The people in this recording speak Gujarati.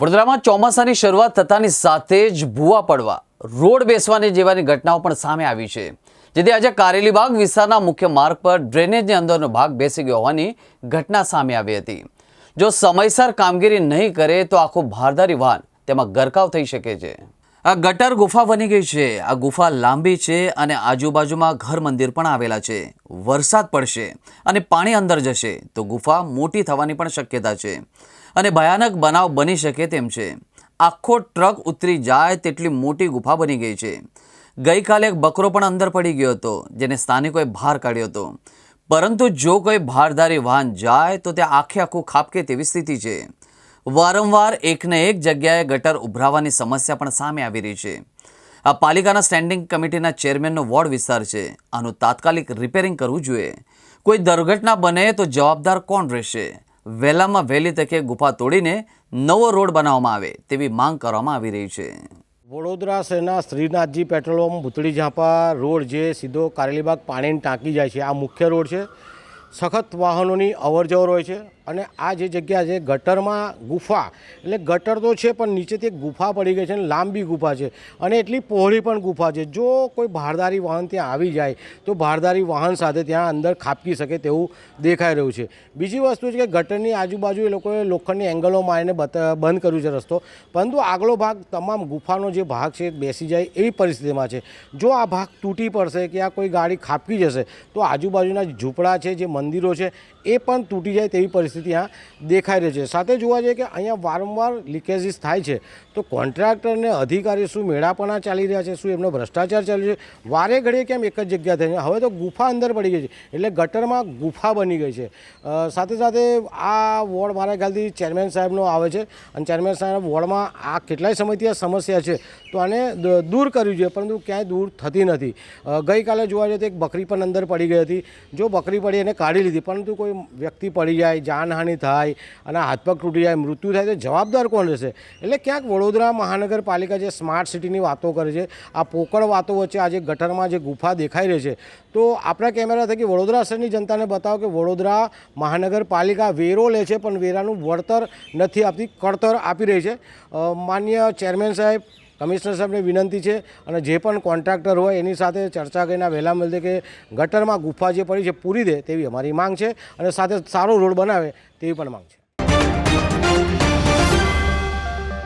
વડોદરામાં ચોમાસાની શરૂઆત થતાની સાથે જ ભૂવા પડવા, રોડ બેસવાની જેવાની ઘટનાઓ પણ સામે આવી છે. જેથી આજે કારેલીબાગ વિસ્તારના મુખ્ય માર્ગ પર ડ્રેનેજની અંદરનો ભાગ બેસી ગયો હોવાની ઘટના સામે આવી હતી. જો સમયસર કામગીરી નહીં કરે તો આખું ભારદારી વાહન તેમાં ગરકાવ થઈ શકે છે. આ ગટર ગુફા બની ગઈ છે. આ ગુફા લાંબી છે અને આજુબાજુમાં ઘર મંદિર પણ આવેલા છે. વરસાદ પડશે અને પાણી અંદર જશે તો ગુફા મોટી થવાની પણ શક્યતા છે. અને ભયાનક બનાવ બની શકે તેમ છે. આખો ટ્રક ઉતરી જાય તેટલી મોટી ગુફા બની ગઈ છે. ગઈકાલે એક બકરો પણ અંદર પડી ગયો હતો, જેને સ્થાનિકોએ બહાર કાઢ્યો હતો. પરંતુ જો કોઈ ભારદારી વાહન જાય તો તે આખે આખું ખાપકે તેવી સ્થિતિ છે. વારંવાર એકને એક જગ્યાએ ગટર ઉભરાવાની સમસ્યા પણ સામે આવી રહી છે. આ પાલિકાના સ્ટેન્ડિંગ કમિટીના ચેરમેનનો વોર્ડ વિસ્તાર છે. આનું તાત્કાલિક રિપેરિંગ કરવું જોઈએ. કોઈ દુર્ઘટના બને તો જવાબદાર કોણ રહેશે? વહેલામાં વહેલી તકે ગુફા તોડીને નવો રોડ બનાવવામાં આવે તેવી માંગ કરવામાં આવી રહી છે. વડોદરા શહેરના Shrinathji petrol pump Bhutdi Zampa road જે સીધો કારેલીબાગ પાણીની ટાંકી જાય છે. આ મુખ્ય રોડ છે. સખત વાહનોની અવરજવર હોય છે. અને આ જે જગ્યા છે, ગટરમાં ગુફા. એટલે ગટર તો છે, પણ નીચેથી એક ગુફા પડી ગઈ છે અને લાંબી ગુફા છે. અને એટલી પહોળી પણ ગુફા છે. જો કોઈ ભારદારી વાહન ત્યાં આવી જાય, તો ભારદારી વાહન સાથે ત્યાં અંદર ખાપકી શકે તેવું દેખાઈ રહ્યું છે. બીજી વસ્તુ છે કે ગટરની આજુબાજુ એ લોકોએ લોખંડની એંગલો મારીને બંધ કર્યું છે રસ્તો. પરંતુ આગલો ભાગ, તમામ ગુફાનો જે ભાગ છે, બેસી જાય એવી પરિસ્થિતિમાં છે. જો આ ભાગ તૂટી પડશે કે આ કોઈ ગાડી ખાપકી જશે, તો આજુબાજુના ઝૂંપડા છે, જે મંદિરો છે, એ પણ તૂટી જાય તેવી પરિસ્થિતિ આ દેખાઈ રહી છે. સાથે જોવા જઈએ કે અહીંયા વારંવાર લીકેજીસ થાય છે. તો કોન્ટ્રાક્ટરને અધિકારી શું મેળાપણા ચાલી રહ્યા છે? શું એમનો ભ્રષ્ટાચાર ચાલી છે? વારે ઘડીએ કેમ એક જ જગ્યા થઈ છે? હવે તો ગુફા અંદર પડી ગઈ છે. એટલે ગટરમાં ગુફા બની ગઈ છે. સાથે સાથે આ વોર્ડ મારા ખ્યાલથી ચેરમેન સાહેબનો આવે છે અને ચેરમેન સાહેબ વોર્ડમાં આ કેટલાય સમયથી આ સમસ્યા છે. તો આને દૂર કરવી જોઈએ પરંતુ ક્યાંય દૂર થતી નથી. ગઈકાલે જોવા જઈએ તો એક બકરી પણ અંદર પડી ગઈ હતી. જો બકરી પડી એને કાઢી લીધી, પરંતુ કોઈ વ્યક્તિ પડી જાય જાનહાનિ થાય અને હાથ પગ તૂટી જાય, મૃત્યુ થાય, તો જવાબદાર કોણ રહેશે? એટલે ક્યાંક વડોદરા મહાનગરપાલિકા જે સ્માર્ટ સિટીની વાતો કરે છે, આ પોકળ વાતો વચ્ચે આજે ગટરમાં જે ગુફા દેખાઈ રહી છે, તો આપણા કેમેરા થકી વડોદરા શહેરની જનતાને બતાવો કે વડોદરા મહાનગરપાલિકા વેરો લે છે, પણ વેરાનું વળતર નથી આપતી કળતર આપી રહી છે. માન્ય ચેરમેન સાહેબ કમિશનર સાહેબને વિનંતી છે અને જે પણ કોન્ટ્રાક્ટર હોય એની સાથે ચર્ચા કરીને વહેલા મળે કે ગટરમાં ગુફા જે પડી છે પૂરી દે તેવી અમારી માંગ છે અને સાથે સારો રોડ બનાવે તેવી પણ માંગ છે.